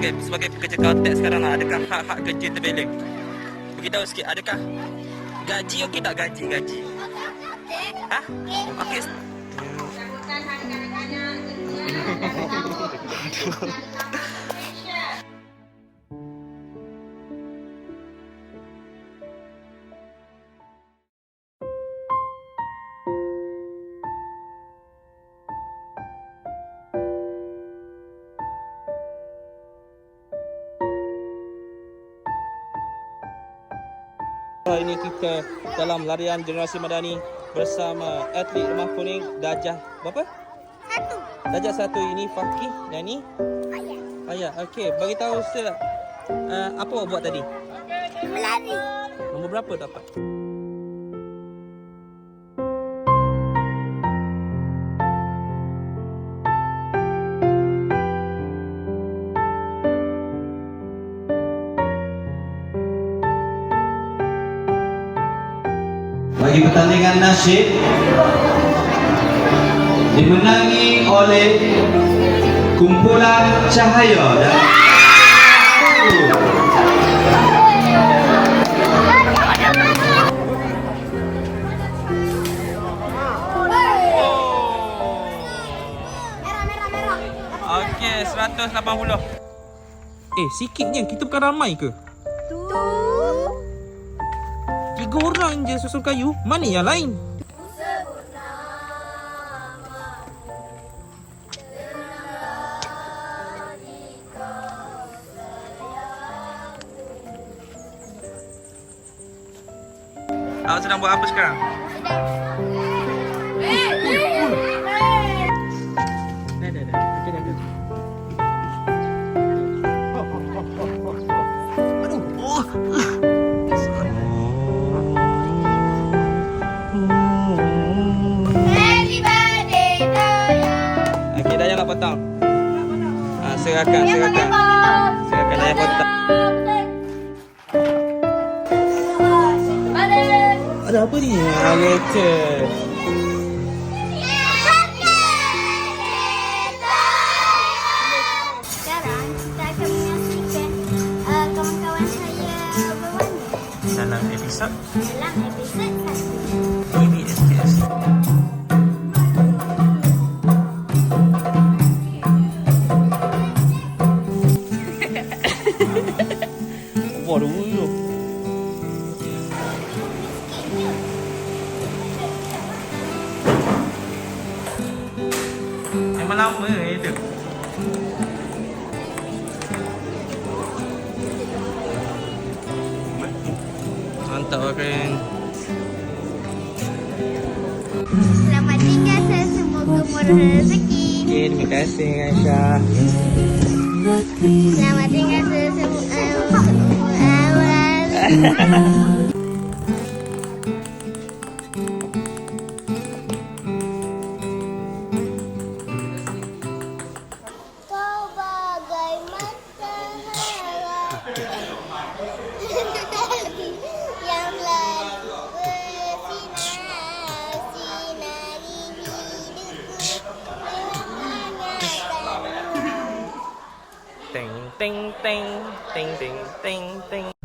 sebagai pekerja Caltex sekarang lah, adakah hak-hak kerja terbeleng? Beritahu sikit, adakah gaji okey tak gaji gaji? Ha? Okey. Hari ini kita dalam larian generasi madani bersama atlet Rumah Kuning Dajah berapa? Satu. Dajah satu ini Fakih dan ini Ayah. Ayah. Okey, bagi tahu saya uh, apa awak buat tadi? Melari. Nombor berapa dapat? Bagi pertandingan nasyid dimenangi oleh kumpulan cahaya dan. Okey, 180. Eh, sikitnya. Kita bukan ramai ke? Tu. Tiga orang je susun kayu. Mana yang lain? Awak sedang buat apa sekarang? Dah, apa ni? Ah, leceh. Sekarang kita akan menyaksikan uh, kawan-kawan saya berwarna. Dalam episod? Dalam episod 거 너무 Em mà lòng mới ấy được Anh tựa cái Selamat tinggal semoga murah rezeki. Terima kasih Aisyah. Selamat tinggal. Ting ting ting ting ting ting ting.